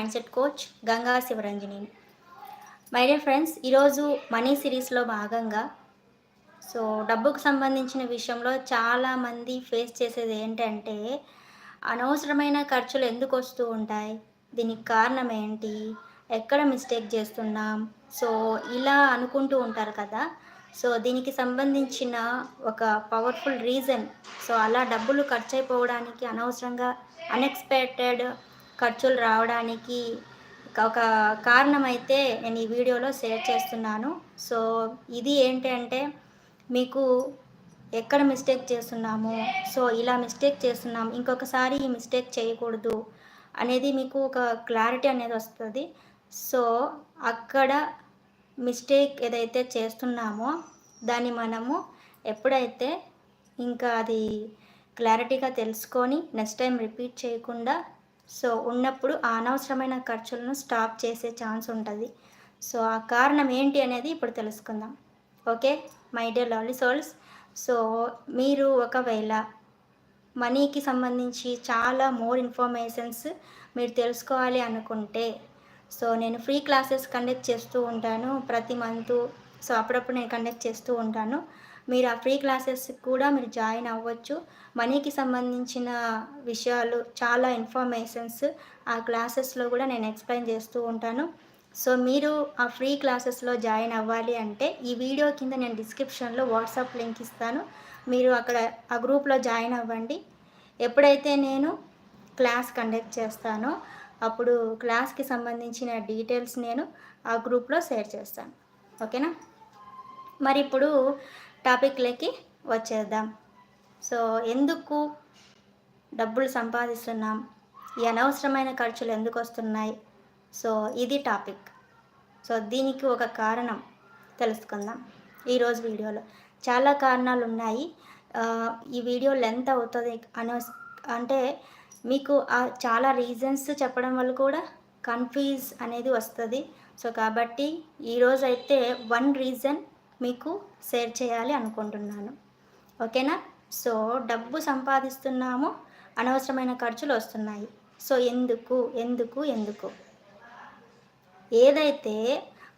Mind set coach Ganga Shivaranjani. My dear friends ఈరోజు money సిరీస్లో భాగంగా సో డబ్బుకు సంబంధించిన విషయంలో చాలామంది ఫేస్ చేసేది ఏంటంటే అనవసరమైన ఖర్చులు ఎందుకు వస్తూ ఉంటాయి? దీనికి కారణం ఏంటి? ఎక్కడ మిస్టేక్ చేస్తున్నాం? సో ఇలా అనుకుంటూ ఉంటారు కదా. సో దీనికి సంబంధించిన ఒక పవర్ఫుల్ రీజన్ సో అలా డబ్బులు ఖర్చు అయిపోవడానికి అనవసరంగా అన్ఎక్స్పెక్టెడ్ ఖర్చులు రావడానికి ఒక కారణం అయితే నేను ఈ వీడియోలో షేర్ చేస్తున్నాను. సో ఇది ఏంటంటే మీకు ఎక్కడ మిస్టేక్ చేస్తున్నాము? సో ఇలా మిస్టేక్ చేస్తున్నాం. ఇంకొకసారి ఈ మిస్టేక్ చేయకూడదు అనేది మీకు ఒక క్లారిటీ అనేది వస్తుంది. సో అక్కడ మిస్టేక్ ఏదైతే చేస్తున్నామో దాన్ని మనము ఎప్పుడైతే ఇంకా అది క్లారిటీగా తెలుసుకొని నెక్స్ట్ టైం రిపీట్ చేయకుండా సో ఉన్నప్పుడు అనవసరమైన ఖర్చులను స్టాప్ చేసే ఛాన్స్ ఉంటుంది. సో ఆ కారణం ఏంటి అనేది ఇప్పుడు తెలుసుకుందాం. Okay my dear lovely souls. So మీరు ఒకవేళ మనీకి సంబంధించి చాలా మోర్ ఇన్ఫర్మేషన్స్ మీరు తెలుసుకోవాలి అనుకుంటే సో నేను ఫ్రీ క్లాసెస్ కండక్ట్ చేస్తూ ఉంటాను. ప్రతి మంత్ సో అప్పుడప్పుడు నేను కండక్ట్ చేస్తూ ఉంటాను. మీరు ఆ ఫ్రీ క్లాసెస్ కూడా మీరు జాయిన్ అవ్వచ్చు. మనీకి సంబంధించిన విషయాలు చాలా ఇన్ఫర్మేషన్స్ ఆ క్లాసెస్లో కూడా నేను ఎక్స్ప్లెయిన్ చేస్తూ ఉంటాను. సో మీరు ఆ ఫ్రీ క్లాసెస్లో జాయిన్ అవ్వాలి అంటే ఈ వీడియో కింద నేను డిస్క్రిప్షన్లో వాట్సాప్ లింక్ ఇస్తాను. మీరు అక్కడ ఆ గ్రూప్లో జాయిన్ అవ్వండి. ఎప్పుడైతే నేను క్లాస్ కండక్ట్ చేస్తానో అప్పుడు క్లాస్కి సంబంధించిన డీటెయిల్స్ నేను ఆ గ్రూప్లో షేర్ చేస్తాను. ఓకేనా మరి ఇప్పుడు టాపిక్లకి వచ్చేద్దాం. సో ఎందుకు డబ్బులు సంపాదిస్తున్నాం? ఈ అనవసరమైన ఖర్చులు ఎందుకు వస్తున్నాయి? సో ఇది టాపిక్. సో దీనికి ఒక కారణం తెలుసుకుందాం ఈరోజు వీడియోలో. చాలా కారణాలు ఉన్నాయి. ఈ వీడియో లెంత్ అవుతుంది అనే అంటే మీకు చాలా రీజన్స్ చెప్పడం వల్ల కూడా కన్ఫ్యూజ్ అనేది వస్తుంది. సో కాబట్టి ఈరోజు అయితే వన్ రీజన్ మీకు షేర్ చేయాలి అనుకుంటున్నాను. ఓకేనా సో డబ్బు సంపాదిస్తున్నాము అనవసరమైన ఖర్చులు వస్తున్నాయి. సో ఎందుకు ఎందుకు ఎందుకు? ఏదైతే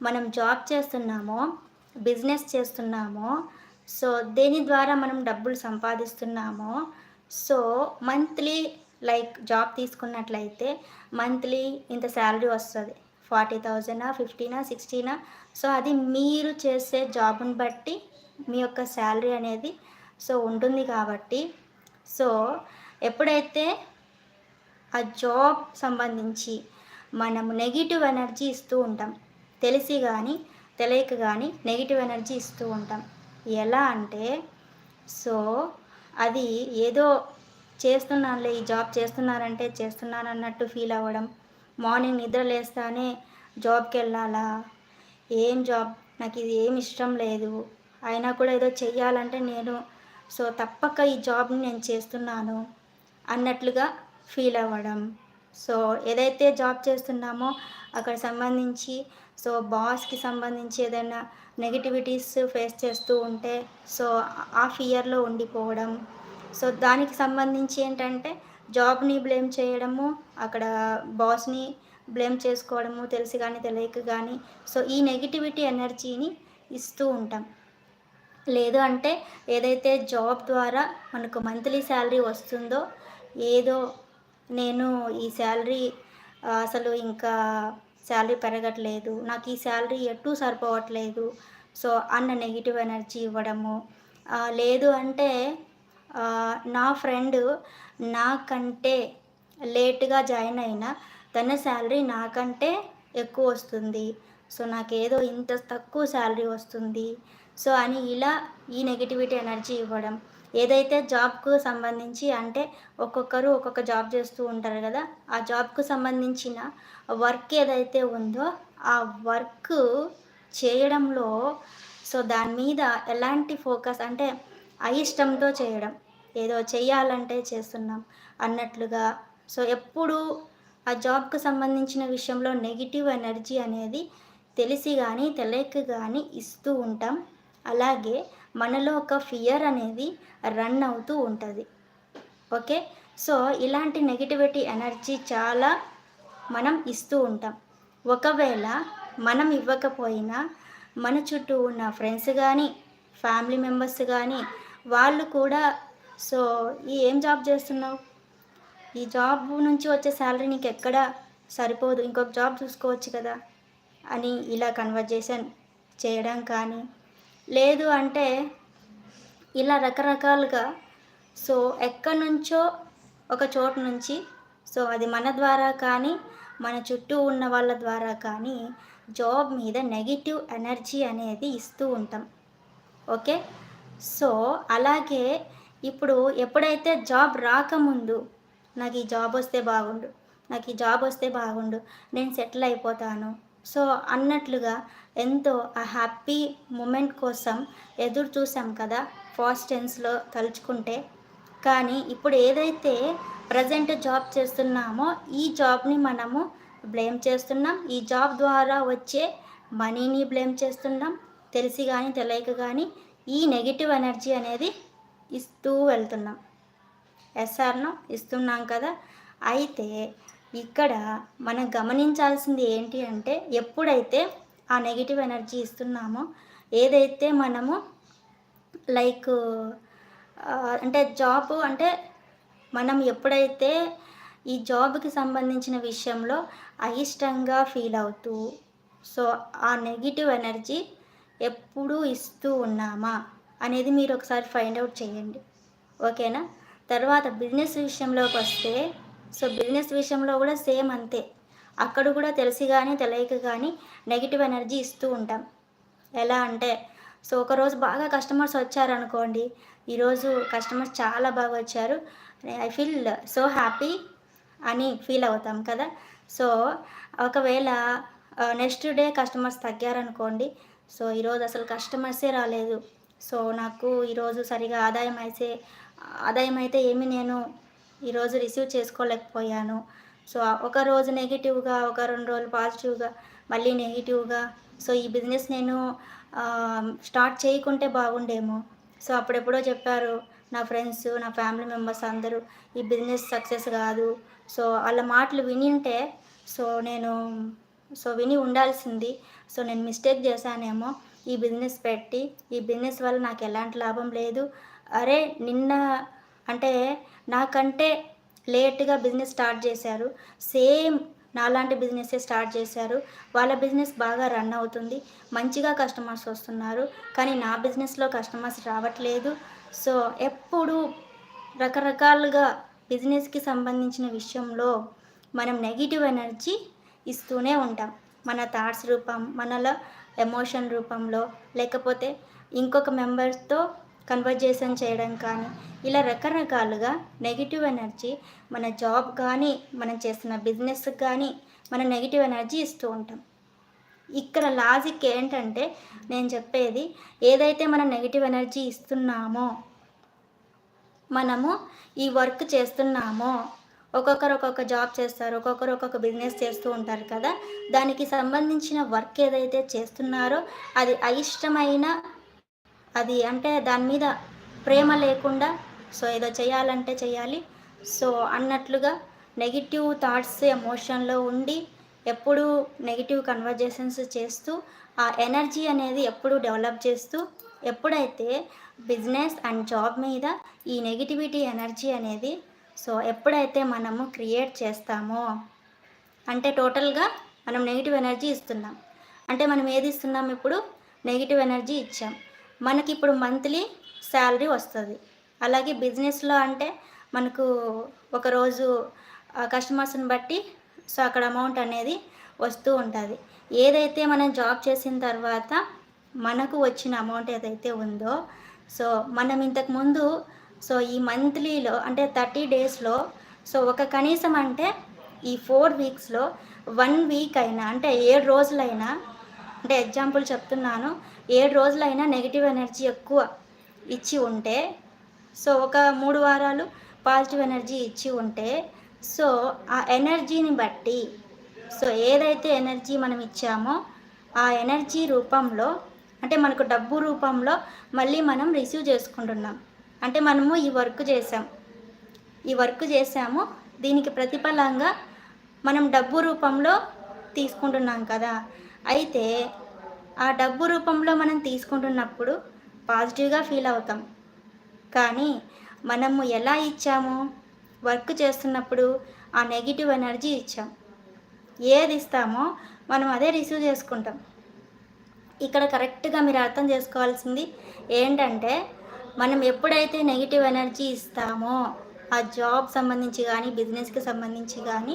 మనం జాబ్ చేస్తున్నామో బిజినెస్ చేస్తున్నామో సో దేని ద్వారా మనం డబ్బులు సంపాదిస్తున్నామో సో మంత్లీ లైక్ జాబ్ తీసుకున్నట్లయితే మంత్లీ ఇంత శాలరీ వస్తుంది. ఫార్టీ థౌజండా ఫిఫ్టీనా సిక్స్టీనా? సో అది మీరు చేసే జాబ్ని బట్టి మీ యొక్క శాలరీ అనేది సో ఉంటుంది కాబట్టి. సో ఎప్పుడైతే ఆ జాబ్ సంబంధించి మనం నెగిటివ్ ఎనర్జీ ఇస్తూ ఉంటాం తెలిసి కానీ తెలియక కానీ నెగిటివ్ ఎనర్జీ ఇస్తూ ఉంటాం. ఎలా అంటే సో అది ఏదో చేస్తున్నానులే ఈ జాబ్ చేస్తున్నారంటే చేస్తున్నాను అన్నట్టు ఫీల్ అవ్వడం మార్నింగ్ నిద్ర లేస్తానే జాబ్కి వెళ్ళాలా? ఏం జాబ్? నాకు ఇది ఏం ఇష్టం లేదు. అయినా కూడా ఏదో చెయ్యాలంటే నేను సో తప్పక ఈ జాబ్ని నేను చేస్తున్నాను అన్నట్లుగా ఫీల్ అవ్వడం. సో ఏదైతే జాబ్ చేస్తున్నామో అక్కడ సంబంధించి సో బాస్కి సంబంధించి ఏదైనా నెగిటివిటీస్ ఫేస్ చేస్తూ ఉంటే సో ఆ ఫియర్లో ఉండిపోవడం. సో దానికి సంబంధించి ఏంటంటే జాబ్ని బ్లేమ్ చేయడము అక్కడ బాస్ని బ్లేమ్ చేసుకోవడము తెలిసి కానీ తెలియక కానీ. సో ఈ నెగిటివిటీ ఎనర్జీని ఇస్తూ ఉంటాం. లేదు అంటే ఏదైతే జాబ్ ద్వారా మనకు మంత్లీ శాలరీ వస్తుందో ఏదో నేను ఈ శాలరీ అసలు ఇంకా శాలరీ పెరగట్లేదు నాకు ఈ శాలరీ ఎటు సరిపోవట్లేదు. సో అన్న నెగిటివ్ ఎనర్జీ ఇవ్వడము. లేదు అంటే నా ఫ్రెండ్ నాకంటే లేట్గా జాయిన్ అయినా తన శాలరీ నాకంటే ఎక్కువ వస్తుంది. సో నాకేదో ఇంత తక్కువ శాలరీ వస్తుంది. సో అని ఇలా ఈ నెగిటివిటీ ఎనర్జీ ఇవ్వడం. ఏదైతే జాబ్కు సంబంధించి అంటే ఒక్కొక్కరు ఒక్కొక్క జాబ్ చేస్తూ ఉంటారు కదా ఆ జాబ్కు సంబంధించిన వర్క్ ఏదైతే ఉందో ఆ వర్క్ చేయడంలో సో దాని మీద ఎలాంటి ఫోకస్ అంటే అయిష్టంతో చేయడం. ఏదో చేయాలంటే చేస్తున్నాం అన్నట్లుగా. సో ఎప్పుడు ఆ జాబ్కు సంబంధించిన విషయంలో నెగిటివ్ ఎనర్జీ అనేది తెలిసి కానీ తెలియక కానీ ఇస్తూ ఉంటాం. అలాగే మనలో ఒక ఫియర్ అనేది రన్ అవుతూ ఉంటుంది. ఓకే? సో ఇలాంటి నెగిటివిటీ ఎనర్జీ చాలా మనం ఇస్తూ ఉంటాం. ఒకవేళ మనం ఇవ్వకపోయినా మన చుట్టూ ఉన్న ఫ్రెండ్స్ కానీ ఫ్యామిలీ మెంబర్స్ కానీ వాళ్ళు కూడా సో ఈ ఏం జాబ్ చేస్తున్నావు? ఈ జాబ్ నుంచి వచ్చే శాలరీ నీకు ఎక్కడ సరిపోదు. ఇంకొక జాబ్ చూసుకోవచ్చు కదా అని ఇలా కన్వర్జేషన్ చేయడం కానీ లేదు అంటే ఇలా రకరకాలుగా సో ఎక్కడి నుంచో ఒక చోటు నుంచి సో అది మన ద్వారా కానీ మన చుట్టూ ఉన్న వాళ్ళ ద్వారా కానీ జాబ్ మీద నెగిటివ్ ఎనర్జీ అనేది ఇస్తూ ఉంటాం. ఓకే? సో అలాగే ఇప్పుడు ఎప్పుడైతే జాబ్ రాకముందు నాకు ఈ జాబ్ వస్తే బాగుండు నాకు ఈ జాబ్ వస్తే బాగుండు నేను సెటిల్ అయిపోతాను. సో అన్నట్లుగా ఎంతో ఆ హ్యాపీ మూమెంట్ కోసం ఎదురు చూసాం కదా ఫాస్ట్ టెన్స్లో తలుచుకుంటే. కానీ ఇప్పుడు ఏదైతే ప్రజెంట్ జాబ్ చేస్తున్నామో ఈ జాబ్ని మనము బ్లేమ్ చేస్తున్నాం. ఈ జాబ్ ద్వారా వచ్చే మనీని బ్లేమ్ చేస్తున్నాం. తెలిసి కానీ తెలియక కానీ ఈ నెగిటివ్ ఎనర్జీ అనేది ఇస్తూ వెళ్తున్నాం. ఎస్ఆర్ను ఇస్తున్నాం కదా. అయితే ఇక్కడ మనం గమనించాల్సింది ఏంటి అంటే ఎప్పుడైతే ఆ నెగిటివ్ ఎనర్జీ ఇస్తున్నామో ఏదైతే మనము లైక్ అంటే జాబ్ అంటే మనం ఎప్పుడైతే ఈ జాబ్కి సంబంధించిన విషయంలో అయిష్టంగా ఫీల్ అవుతూ సో ఆ నెగిటివ్ ఎనర్జీ ఎప్పుడూ ఇస్తూ ఉన్నామా అనేది మీరు ఒకసారి ఫైండ్ అవుట్ చేయండి. ఓకేనా? తర్వాత బిజినెస్ విషయంలోకి వస్తే సో బిజినెస్ విషయంలో కూడా సేమ్ అంతే. అక్కడ కూడా తెలిసి కానీ తెలియక కానీ నెగిటివ్ ఎనర్జీ ఇస్తూ ఉంటాం. ఎలా అంటే సో ఒకరోజు బాగా కస్టమర్స్ వచ్చారనుకోండి ఈరోజు కస్టమర్స్ చాలా బాగా వచ్చారు. ఐ ఫీల్ సో హ్యాపీ అని ఫీల్ అవుతాం కదా. సో ఒకవేళ నెక్స్ట్ డే కస్టమర్స్ తగ్గారనుకోండి సో ఈరోజు అసలు కస్టమర్సే రాలేదు. సో నాకు ఈరోజు సరిగా ఆదాయం అయితే ఆదాయం అయితే ఏమి నేను ఈరోజు రిసీవ్ చేసుకోలేకపోయాను. సో ఒక రోజు నెగిటివ్గా ఒక రెండు రోజులు పాజిటివ్గా మళ్ళీ నెగిటివ్గా. సో ఈ బిజినెస్ నేను స్టార్ట్ చేయకుంటే బాగుండేమో. సో అప్పుడెప్పుడో చెప్పారు నా ఫ్రెండ్స్ నా ఫ్యామిలీ మెంబర్స్ అందరూ ఈ బిజినెస్ సక్సెస్ కాదు. సో వాళ్ళ మాటలు వినింటే సో నేను సో విని ఉండాల్సింది. సో నేను మిస్టేక్ చేశానేమో ఈ బిజినెస్ పెట్టి ఈ బిజినెస్ వల్ల నాకు ఎలాంటి లాభం లేదు. అరే నిన్న అంటే నాకంటే లేట్గా బిజినెస్ స్టార్ట్ చేశారు. సేమ్ నాలాంటి బిజినెస్ స్టార్ట్ చేశారు. వాళ్ళ బిజినెస్ బాగా రన్ అవుతుంది. మంచిగా కస్టమర్స్ వస్తున్నారు. కానీ నా బిజినెస్లో కస్టమర్స్ రావట్లేదు. సో ఎప్పుడు రకరకాలుగా బిజినెస్కి సంబంధించిన విషయంలో మనం నెగిటివ్ ఎనర్జీ ఇస్తూనే ఉంటాం. మన థాట్స్ రూపం మనలో ఎమోషన్ రూపంలో లేకపోతే ఇంకొక మెంబర్తో కన్వర్జేషన్ చేయడం కానీ ఇలా రకరకాలుగా నెగిటివ్ ఎనర్జీ మన జాబ్ కానీ మనం చేస్తున్న బిజినెస్ కానీ మన నెగిటివ్ ఎనర్జీ ఇస్తూ ఉంటాం. ఇక్కడ లాజిక్ ఏంటంటే నేను చెప్పేది ఏదైతే మనం నెగిటివ్ ఎనర్జీ ఇస్తున్నామో మనము ఈ వర్క్ చేస్తున్నామో ఒక్కొక్కరు ఒక్కొక్క జాబ్ చేస్తారు ఒక్కొక్కరు ఒక్కొక్క బిజినెస్ చేస్తూ ఉంటారు కదా. దానికి సంబంధించిన వర్క్ ఏదైతే చేస్తున్నారో అది అయిష్టమైన అది అంటే దాని మీద ప్రేమ లేకుండా సో ఏదో చేయాలంటే చేయాలి. సో అన్నట్లుగా నెగిటివ్ థాట్స్ ఎమోషన్లో ఉండి ఎప్పుడు నెగిటివ్ కన్వర్జేషన్స్ చేస్తూ ఆ ఎనర్జీ అనేది ఎప్పుడు డెవలప్ చేస్తూ ఎప్పుడైతే బిజినెస్ అండ్ జాబ్ మీద ఈ నెగిటివిటీ ఎనర్జీ అనేది సో ఎప్పుడైతే మనము క్రియేట్ చేస్తామో అంటే టోటల్గా మనం నెగిటివ్ ఎనర్జీ ఇస్తున్నాం. అంటే మనం ఏది ఇస్తున్నాం ఇప్పుడు? నెగిటివ్ ఎనర్జీ ఇచ్చాం. మనకి ఇప్పుడు మంత్లీ శాలరీ వస్తుంది. అలాగే బిజినెస్లో అంటే మనకు ఒకరోజు కస్టమర్స్ని బట్టి సో అక్కడ అమౌంట్ అనేది వస్తూ ఉంటుంది. ఏదైతే మనం జాబ్ చేసిన తర్వాత మనకు వచ్చిన అమౌంట్ ఏదైతే ఉందో సో మనం ఇంతకుముందు సో ఈ మంత్లీలో అంటే థర్టీ డేస్లో సో ఒక కనీసం అంటే ఈ ఫోర్ వీక్స్లో వన్ వీక్ అయినా అంటే ఏడు రోజులైనా అంటే ఎగ్జాంపుల్ చెప్తున్నాను ఏడు రోజులైనా నెగిటివ్ ఎనర్జీ ఎక్కువ ఇచ్చి ఉంటే సో ఒక మూడు వారాలు పాజిటివ్ ఎనర్జీ ఇచ్చి ఉంటే సో ఆ ఎనర్జీని బట్టి సో ఏదైతే ఎనర్జీ మనం ఇచ్చామో ఆ ఎనర్జీ రూపంలో అంటే మనకు డబ్బు రూపంలో మళ్ళీ మనం రిసీవ్ చేసుకుంటున్నాం. అంటే మనము ఈ వర్క్ చేసాం ఈ వర్క్ చేసాము దీనికి ప్రతిఫలంగా మనం డబ్బు రూపంలో తీసుకుంటున్నాం కదా. అయితే ఆ డబ్బు రూపంలో మనం తీసుకుంటున్నప్పుడు పాజిటివ్గా ఫీల్ అవుతాం. కానీ మనము ఎలా ఇచ్చాము? వర్క్ చేస్తున్నప్పుడు ఆ నెగిటివ్ ఎనర్జీ ఇచ్చాం. ఏది ఇస్తామో మనం అదే రిసీవ్ చేసుకుంటాం. ఇక్కడ కరెక్ట్గా మీరు అర్థం చేసుకోవాల్సింది ఏంటంటే మనం ఎప్పుడైతే నెగిటివ్ ఎనర్జీ ఇస్తామో ఆ జాబ్ సంబంధించి కానీ బిజినెస్కి సంబంధించి కానీ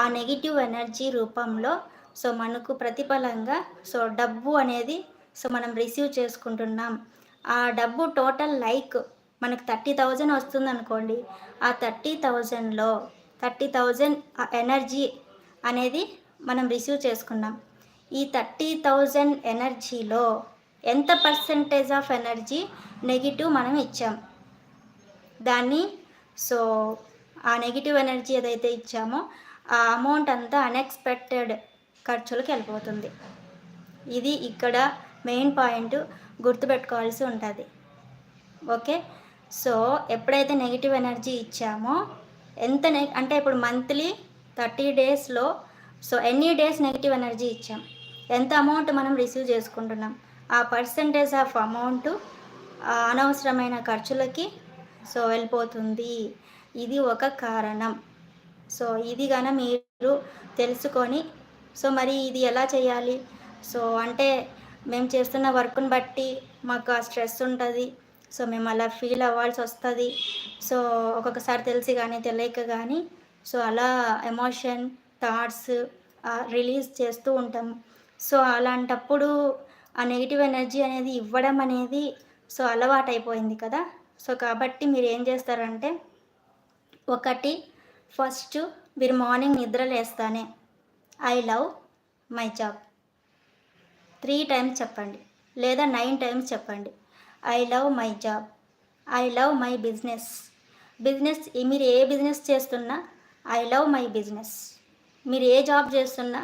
ఆ నెగిటివ్ ఎనర్జీ రూపంలో సో మనకు ప్రతిఫలంగా సో డబ్బు అనేది సో మనం రిసీవ్ చేసుకుంటున్నాం. ఆ డబ్బు టోటల్ లైక్ మనకు థర్టీ థౌజండ్ వస్తుంది అనుకోండి ఆ థర్టీ థౌజండ్లో థర్టీ థౌజండ్ ఎనర్జీ అనేది మనం రిసీవ్ చేసుకున్నాం. ఈ థర్టీ థౌజండ్ ఎనర్జీలో ఎంత పర్సంటేజ్ ఆఫ్ ఎనర్జీ నెగిటివ్ మనం ఇచ్చాం. దాన్ని సో ఆ నెగిటివ్ ఎనర్జీ ఏదైతే ఇచ్చామో ఆ అమౌంట్ అంతా అన్ఎక్స్పెక్టెడ్ ఖర్చులకు వెళ్ళిపోతుంది. ఇది ఇక్కడ మెయిన్ పాయింట్ గుర్తుపెట్టుకోవాల్సి ఉంటుంది. ఓకే? సో ఎప్పుడైతే నెగిటివ్ ఎనర్జీ ఇచ్చామో ఎంత నె అంటే ఇప్పుడు మంత్లీ థర్టీ డేస్లో సో ఎన్ని డేస్ నెగిటివ్ ఎనర్జీ ఇచ్చాం? ఎంత అమౌంట్ మనం రిసీవ్ చేసుకుంటున్నాం? ఆ పర్సంటేజ్ ఆఫ్ అమౌంట్ అనవసరమైన ఖర్చులకి సో వెళ్ళిపోతుంది. ఇది ఒక కారణం. సో ఇది కన మీరు తెలుసుకొని సో మరి ఇది ఎలా చేయాలి? సో అంటే మేము చేస్తున్న వర్క్ని బట్టి మాకు ఆ స్ట్రెస్ ఉంటుంది. సో మేము అలా ఫీల్ అవ్వాల్సి వస్తుంది. సో ఒక్కొక్కసారి తెలిసి కానీ తెలియక కానీ సో అలా ఎమోషన్ థాట్స్ రిలీజ్ చేస్తూ ఉంటాం. సో అలాంటప్పుడు ఆ నెగిటివ్ ఎనర్జీ అనేది ఇవ్వడం అనేది సో అలవాటు అయిపోయింది కదా. సో కాబట్టి మీరు ఏం చేస్తారంటే ఒకటి ఫస్ట్ మీరు మార్నింగ్ నిద్ర లేస్తానే I love my job. Three times చెప్పండి లేదా నైన్ టైమ్స్ చెప్పండి I love my job I love my business. Business మీరు ఏ బిజినెస్ చేస్తున్నా ఐ లవ్ మై బిజినెస్. మీరు ఏ జాబ్ చేస్తున్నా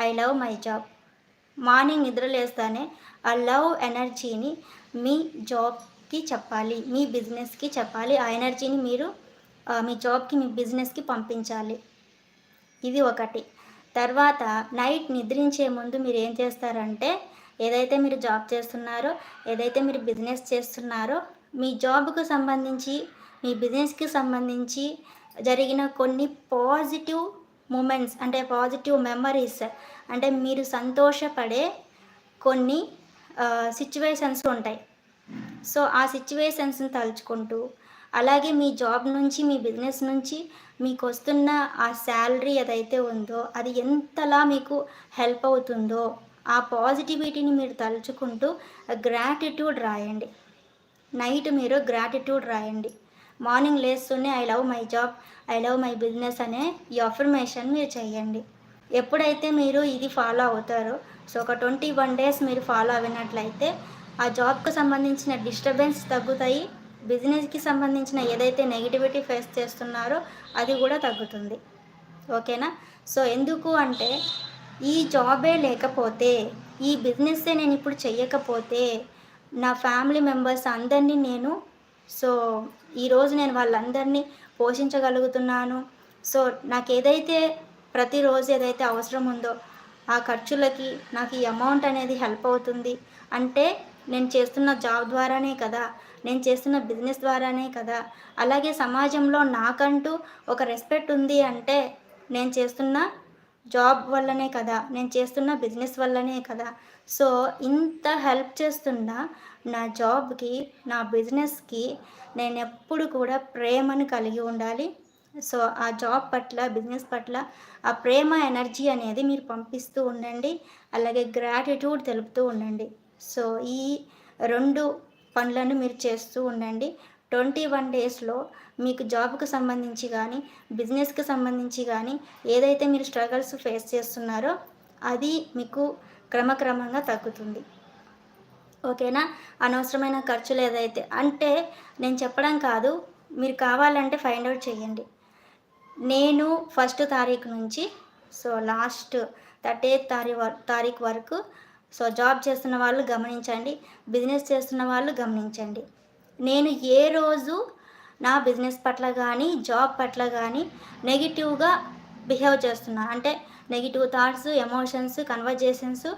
I love my job. Morning నిద్రలేస్తానే ఆ లవ్ ఎనర్జీని మీ జాబ్కి చెప్పాలి మీ బిజినెస్కి చెప్పాలి ఆ ఎనర్జీని మీరు మీ జాబ్కి మీ బిజినెస్కి పంపించాలి. ఇది ఒకటి. తర్వాత నైట్ నిద్రించే ముందు మీరు ఏం చేస్తారంటే ఏదైతే మీరు జాబ్ చేస్తున్నారో ఏదైతే మీరు బిజినెస్ చేస్తున్నారో మీ జాబ్కు సంబంధించి మీ బిజినెస్కి సంబంధించి జరిగిన కొన్ని పాజిటివ్ మూమెంట్స్ అంటే పాజిటివ్ మెమరీస్ అంటే మీరు సంతోషపడే కొన్ని సిచ్యువేషన్స్ ఉంటాయి. సో ఆ సిచ్యువేషన్స్ని తలుచుకుంటూ అలాగే మీ జాబ్ నుంచి మీ బిజినెస్ నుంచి మీకు వస్తున్న ఆ శాలరీ ఏదైతే ఉందో అది ఎంతలా మీకు హెల్ప్ అవుతుందో ఆ పాజిటివిటీని మీరు తలుచుకుంటూ గ్రాటిట్యూడ్ రాయండి. నైట్ మీరు గ్రాటిట్యూడ్ రాయండి. మార్నింగ్ లేస్తూనే I love my job I love my business అనే ఈ అఫర్మేషన్ మీరు చేయండి. ఎప్పుడైతే మీరు ఇది ఫాలో అవుతారో సో ఒక ట్వంటీ వన్ డేస్ మీరు ఫాలో అయినట్లయితే ఆ జాబ్కు సంబంధించిన డిస్టర్బెన్స్ తగ్గుతాయి. బిజినెస్కి సంబంధించిన ఏదైతే నెగిటివిటీ ఫేస్ చేస్తున్నారో అది కూడా తగ్గుతుంది. ఓకేనా? సో ఎందుకు అంటే ఈ జాబే లేకపోతే ఈ బిజినెస్సే నేను ఇప్పుడు చెయ్యకపోతే నా ఫ్యామిలీ మెంబర్స్ అందరినీ నేను సో ఈరోజు నేను వాళ్ళందరినీ పోషించగలుగుతున్నాను. సో నాకు ఏదైతే ప్రతిరోజు ఏదైతే అవసరం ఉందో ఆ ఖర్చులకి నాకు ఈ అమౌంట్ అనేది హెల్ప్ అవుతుంది. అంటే నేను చేస్తున్న జాబ్ ద్వారానే కదా నేను చేస్తున్న బిజినెస్ ద్వారానే కదా. అలాగే సమాజంలో నాకంటూ ఒక రెస్పెక్ట్ ఉంది అంటే నేను చేస్తున్న జాబ్ వల్లనే కదా నేను చేస్తున్న బిజినెస్ వల్లనే కదా. సో ఇంత హెల్ప్ చేస్తున్న నా జాబ్కి నా బిజినెస్కి నేను ఎప్పుడు కూడా ప్రేమను కలిగి ఉండాలి. సో ఆ జాబ్ పట్ల బిజినెస్ పట్ల ఆ ప్రేమ ఎనర్జీ అనేది మీరు పంపిస్తూ ఉండండి. అలాగే గ్రాటిట్యూడ్ తెలుపుతూ ఉండండి. సో ఈ రెండు పనులను మీరు చేస్తూ ఉండండి. ట్వంటీ వన్ డేస్లో మీకు జాబ్కి సంబంధించి కానీ బిజినెస్కి సంబంధించి కానీ ఏదైతే మీరు స్ట్రగల్స్ ఫేస్ చేస్తున్నారో అది మీకు క్రమక్రమంగా తగ్గుతుంది. ఓకేనా? అనవసరమైన ఖర్చులు ఏదైతే అంటే నేను చెప్పడం కాదు. మీరు కావాలంటే ఫైండ్ అవుట్ చేయండి. నేను ఫస్ట్ తారీఖు నుంచి సో లాస్ట్ థర్టీ ఎయిత్ తారీఖు తారీఖు వరకు సో జాబ్ చేస్తున్న వాళ్ళు గమనించండి బిజినెస్ చేస్తున్న వాళ్ళు గమనించండి. నేను ఏ రోజు నా బిజినెస్ పట్ల కానీ జాబ్ పట్ల కానీ నెగిటివ్గా బిహేవ్ చేస్తున్నాను అంటే నెగిటివ్ థాట్స్ ఎమోషన్స్ కన్వర్జేషన్స్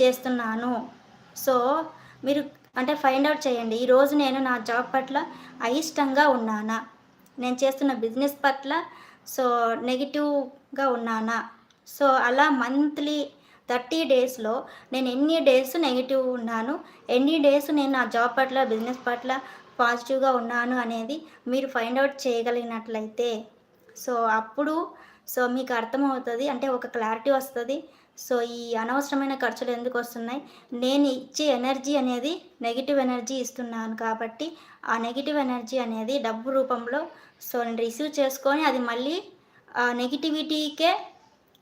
చేస్తున్నాను. సో మీరు అంటే ఫైండ్ అవుట్ చేయండి. ఈరోజు నేను నా జాబ్ పట్ల అయిష్టంగా ఉన్నానా? నేను చేస్తున్న బిజినెస్ పట్ల సో నెగిటివ్గా ఉన్నానా? సో అలా మంత్లీ థర్టీ డేస్లో నేను ఎన్ని డేస్ నెగిటివ్ ఉన్నాను? ఎన్ని డేస్ నేను నా జాబ్ పట్ల బిజినెస్ పట్ల పాజిటివ్గా ఉన్నాను అనేది మీరు ఫైండ్ అవుట్ చేయగలిగినట్లయితే. సో అప్పుడు సో మీకు అర్థమవుతుంది అంటే ఒక క్లారిటీ వస్తుంది. సో ఈ అనవసరమైన ఖర్చులు ఎందుకు వస్తున్నాయి? నేను ఇచ్చే ఎనర్జీ అనేది నెగిటివ్ ఎనర్జీ ఇస్తున్నాను కాబట్టి ఆ నెగిటివ్ ఎనర్జీ అనేది డబ్బు రూపంలో సో నేను రిసీవ్ చేసుకొని అది మళ్ళీ ఆ నెగిటివిటీకే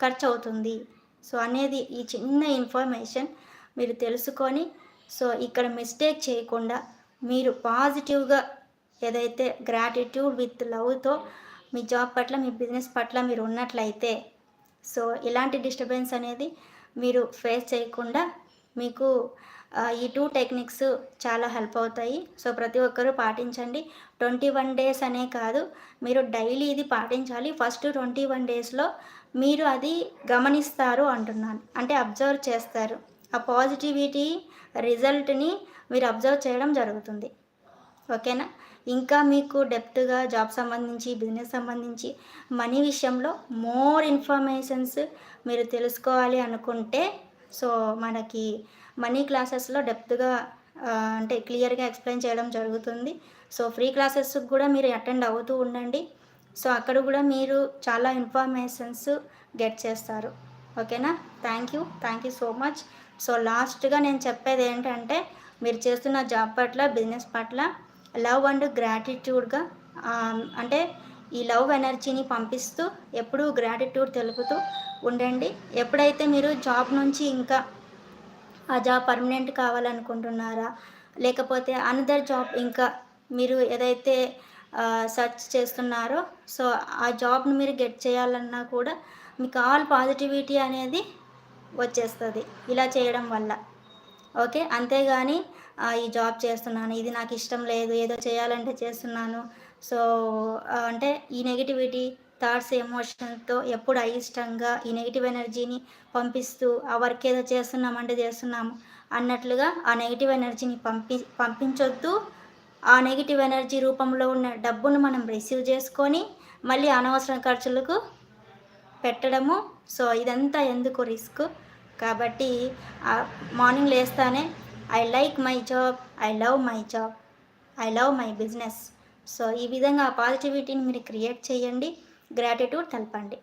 ఖర్చు అవుతుంది సో అనేది ఈ చిన్న ఇన్ఫర్మేషన్ మీరు తెలుసుకొని సో ఇక్కడ మిస్టేక్ చేయకుండా మీరు పాజిటివ్గా ఏదైతే గ్రాటిట్యూడ్ విత్ లవ్తో మీ జాబ్ పట్ల మీ బిజినెస్ పట్ల మీరు ఉన్నట్లయితే సో ఇలాంటి డిస్టర్బెన్స్ అనేది మీరు ఫేస్ చేయకుండా మీకు ఈ టూ టెక్నిక్స్ చాలా హెల్ప్ అవుతాయి. సో ప్రతి ఒక్కరూ పాటించండి. ట్వంటీ వన్ డేస్ అనే కాదు మీరు డైలీ ఇది పాటించాలి. ఫస్ట్ ట్వంటీ వన్ డేస్లో మీరు అది గమనిస్తారు అంటున్నాను. అంటే అబ్జర్వ్ చేస్తారు. ఆ పాజిటివిటీ రిజల్ట్ని మీరు అబ్జర్వ్ చేయడం జరుగుతుంది. ఓకేనా ఇంకా మీకు డెప్త్గా జాబ్ సంబంధించి బిజినెస్ సంబంధించి మనీ విషయంలో మోర్ ఇన్ఫర్మేషన్స్ మీరు తెలుసుకోవాలి అనుకుంటే సో మనకి మనీ క్లాసెస్లో డెప్త్గా అంటే క్లియర్గా ఎక్స్ప్లెయిన్ చేయడం జరుగుతుంది. సో ఫ్రీ క్లాసెస్ కూడా మీరు అటెండ్ అవుతూ ఉండండి. సో అక్కడ కూడా మీరు చాలా ఇన్ఫర్మేషన్స్ గెట్ చేస్తారు. ఓకేనా? Thank you. Thank you so much. So లాస్ట్గా నేను చెప్పేది ఏంటంటే మీరు చేస్తున్న జాబ్ పట్ల బిజినెస్ పట్ల లవ్ అండ్ గ్రాటిట్యూడ్గా అంటే ఈ లవ్ ఎనర్జీని పంపిస్తూ ఎప్పుడూ గ్రాటిట్యూడ్ తెలుపుతూ ఉండండి. ఎప్పుడైతే మీరు జాబ్ నుంచి ఇంకా ఆ జాబ్ పర్మనెంట్ కావాలనుకుంటున్నారా? లేకపోతే అనదర్ జాబ్ ఇంకా మీరు ఏదైతే సర్చ్ చేస్తున్నారో సో ఆ జాబ్ను మీరు గెట్ చేయాలన్నా కూడా మీకు ఆల్ పాజిటివిటీ అనేది వచ్చేస్తుంది. ఇలా చేయడం వల్ల. ఓకే? అంతేగాని ఈ జాబ్ చేస్తున్నాను ఇది నాకు ఇష్టం లేదు ఏదో చేయాలంటే చేస్తున్నాను. సో అంటే ఈ నెగిటివిటీ థాట్స్ ఎమోషన్తో ఎప్పుడు అయిష్టంగా ఈ నెగిటివ్ ఎనర్జీని పంపిస్తూ ఆ వర్క్ ఏదో చేస్తున్నామంటే చేస్తున్నాము అన్నట్లుగా ఆ నెగిటివ్ ఎనర్జీని పంపి పంపించొద్దు. ఆ నెగిటివ్ ఎనర్జీ రూపంలో ఉన్న డబ్బును మనం రిసీవ్ చేసుకొని మళ్ళీ అనవసర ఖర్చులకు పెట్టడము. సో ఇదంతా ఎందుకు రిస్క్ కాబట్టి morning లేస్తానే I like my job I love my job I love my business so ఈ విధంగా ఆ పాజిటివిటీని మీరు క్రియేట్ చేయండి. గ్రాటిట్యూడ్ తెలపండి.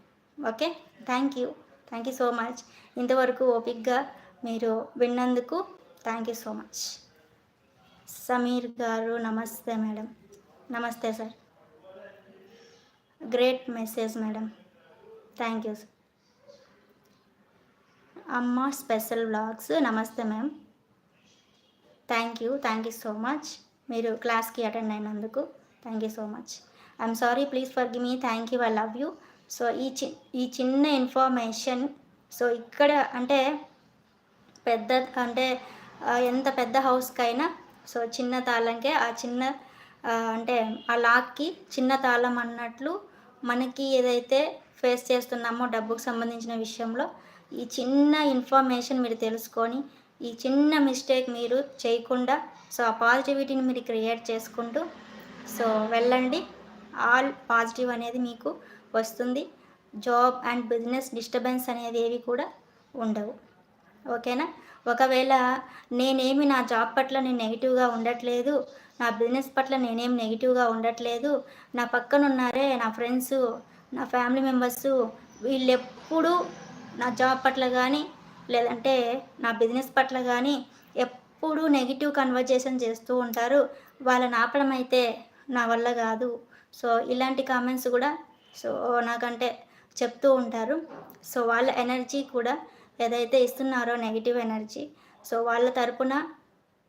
Okay? Thank you. Thank you so much. ఇంతవరకు ఓపిక్గా మీరు విన్నందుకు thank you so much. Sameer garu నమస్తే మేడం. నమస్తే sir. Great message madam. Thank you sir. అమ్మ స్పెషల్ బ్లాగ్స్ నమస్తే ma'am. Thank you. Thank you so much. మీరు క్లాస్కి అటెండ్ అయినందుకు thank you so much. I'm sorry please forgive me thank you I love you so ఈ చి ఈ చిన్న information so ఇక్కడ అంటే పెద్ద అంటే ఎంత పెద్ద హౌస్కైనా సో చిన్న తాళంకే ఆ చిన్న అంటే ఆ లాక్కి చిన్న తాళం అన్నట్లు మనకి ఏదైతే ఫేస్ చేస్తున్నామో డబ్బుకు సంబంధించిన విషయంలో ఈ చిన్న ఇన్ఫర్మేషన్ మీరు తెలుసుకొని ఈ చిన్న మిస్టేక్ మీరు చేయకుండా సో ఆ పాజిటివిటీని మీరు క్రియేట్ చేసుకుంటూ సో వెళ్ళండి. ఆల్ పాజిటివ్ అనేది మీకు వస్తుంది. జాబ్ అండ్ బిజినెస్ డిస్టర్బెన్స్ అనేది ఏవి కూడా ఉండవు. ఓకేనా? ఒకవేళ నేనేమి నా జాబ్ పట్ల నేను నెగిటివ్గా ఉండట్లేదు నా బిజినెస్ పట్ల నేనేం నెగిటివ్గా ఉండట్లేదు నా పక్కన ఉన్నారే నా ఫ్రెండ్స్ నా ఫ్యామిలీ మెంబర్స్ వీళ్ళెప్పుడూ నా జాబ్ పట్ల కానీ లేదంటే నా బిజినెస్ పట్ల కానీ ఎప్పుడూ నెగిటివ్ కన్వర్జేషన్ చేస్తూ ఉంటారు. వాళ్ళని ఆపడం అయితే నా వల్ల కాదు. సో ఇలాంటి కామెంట్స్ కూడా సో నాకంటే చెప్తూ ఉంటారు. సో వాళ్ళ ఎనర్జీ కూడా ఏదైతే ఇస్తున్నారో నెగిటివ్ ఎనర్జీ సో వాళ్ళ తరపున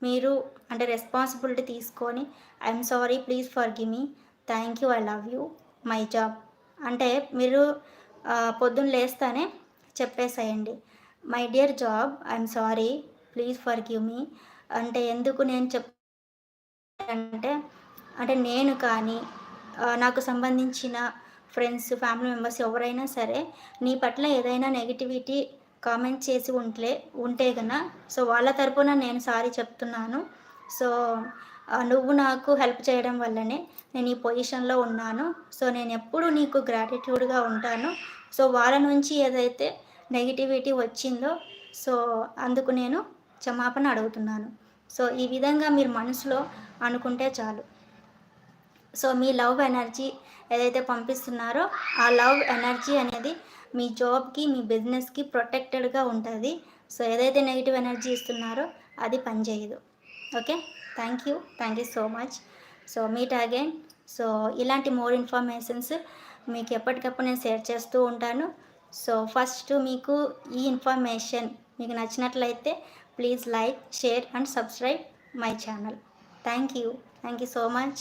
మీరు అంటే రెస్పాన్సిబిలిటీ తీసుకొని I'm sorry please forgive me thank you I love you my job అంటే మీరు పొద్దున్న లేస్తానే చెప్పేసేయండి. My dear job I'm sorry please forgive me అంటే ఎందుకు నేను చెప్ అంటే అంటే నేను కానీ నాకు సంబంధించిన ఫ్రెండ్స్ ఫ్యామిలీ మెంబర్స్ ఎవరైనా సరే నీ పట్ల ఏదైనా నెగిటివిటీ కామెంట్ చేసి ఉంటే ఉంటే కన్నా సో వాళ్ళ తరపున నేను సారీ చెప్తున్నాను. సో నువ్వు నాకు హెల్ప్ చేయడం వల్లనే నేను ఈ పొజిషన్లో ఉన్నాను. సో నేను ఎప్పుడు నీకు గ్రాటిట్యూడ్గా ఉంటాను. సో వాళ్ళ నుంచి ఏదైతే నెగిటివిటీ వచ్చిందో సో అందుకు నేను క్షమాపణ అడుగుతున్నాను. సో ఈ విధంగా మీరు మనసులో అనుకుంటే చాలు. సో మీ లవ్ ఎనర్జీ ఏదైతే పంపిస్తున్నారో ఆ లవ్ ఎనర్జీ అనేది మీ జాబ్కి మీ బిజినెస్కి ప్రొటెక్టెడ్గా ఉంటుంది. సో ఏదైతే నెగిటివ్ ఎనర్జీ ఇస్తున్నారో అది పనిచేయదు. Okay? Thank you. Thank you so much. So meet again. So ఇలాంటి మోర్ ఇన్ఫర్మేషన్స్ మీకు ఎప్పటికప్పుడు నేను షేర్ చేస్తూ ఉంటాను. సో ఫస్ట్ మీకు ఈ ఇన్ఫర్మేషన్ మీకు నచ్చినట్లయితే please like share and subscribe my channel. Thank you. Thank you so much.